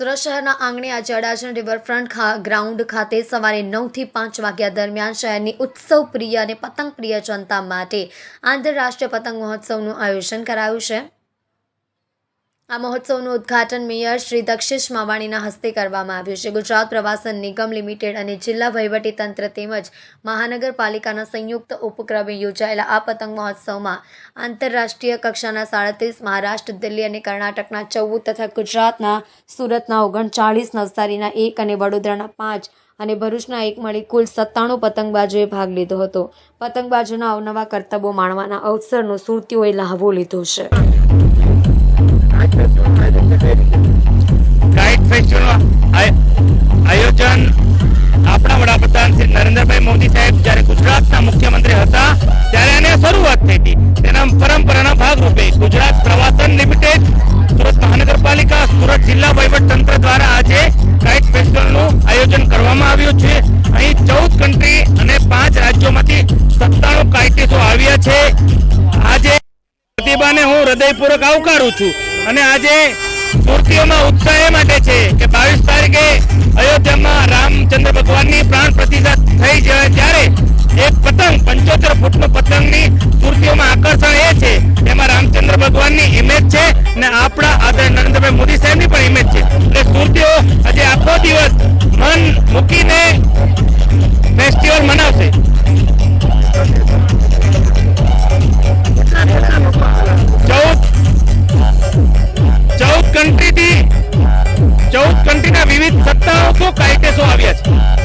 સુરત શહેરના આંગણે આજે અડાજણ રિવરફ્રન્ટ ગ્રાઉન્ડ ખાતે સવારે નવથી પાંચ વાગ્યા દરમિયાન શહેરની ઉત્સવ પ્રિય અને પતંગ પ્રિય જનતા માટે આંતરરાષ્ટ્રીય પતંગ મહોત્સવનું આયોજન કરાયું છે. આ મહોત્સવનું ઉદ્ઘાટન મેયર શ્રી દક્ષિશ માવાણીના હસ્તે કરવામાં આવ્યું છે. ગુજરાત પ્રવાસન નિગમ લિમિટેડ અને જિલ્લા વહીવટી તંત્ર તેમજ મહાનગરપાલિકાના સંયુક્ત ઉપક્રમે યોજાયેલા આ પતંગ મહોત્સવમાં આંતરરાષ્ટ્રીય કક્ષાના સાડત્રીસ, મહારાષ્ટ્ર, દિલ્હી અને કર્ણાટકના ચૌદ તથા ગુજરાતના સુરતના ઓગણચાળીસ, નવસારીના એક અને વડોદરાના પાંચ અને ભરૂચના એક મળી કુલ સત્તાણું પતંગબાજોએ ભાગ લીધો હતો. પતંગબાજોના અવનવા કરતબો માણવાના અવસરનો સુરતીઓએ લહાવો લીધો છે. કાઇટ ફેસ્ટિવલનું આયોજન આપણા વડાપ્રધાન શ્રી નરેન્દ્રભાઈ મોદી સાહેબ જ્યારે ગુજરાતના મુખ્યમંત્રી હતા, ત્યારે એને શરૂઆત થઈ હતી. તેના પરંપરાના ભાગરૂપે ગુજરાત પ્રવાસન લિમિટેડ સુરત મહાનગરપાલિકા, સુરત જિલ્લા વહીવટ તંત્ર દ્વારા આજે કાઇટ ફેસ્ટિવલનું આયોજન કરવામાં આવ્યું છે. અહીં ચૌદ કન્ટ્રી અને પાંચ રાજ્યોમાંથી સત્તાણું આજે પ્રતિભાને હું હૃદયપૂર્વક આવકારું છું. અને આજે મૂર્તિઓમાં ઉત્સાહ માટે છે કે બાવીસ તારીખે અયોધ્યામાં રામચંદ્ર ભગવાનની પ્રાણ પ્રતિષ્ઠા થઈ જાય ત્યારે એક પતંગ, પંચોતેર ફૂટનો પતંગની મૂર્તિઓમાં આકર્ષણ એ છે. એમાં રામચંદ્ર ભગવાનની ઇમેજ છે અને આપણા આદરણીય નરેન્દ્રભાઈ મોદી સાહેબની પણ ઇમેજ છે. એટલે મૂર્તિઓ આજે આખો દિવસ મન મૂકીને કન્ટ્રીના વિવિધ સત્તાઓ કાયદેસો આવ્યા છે?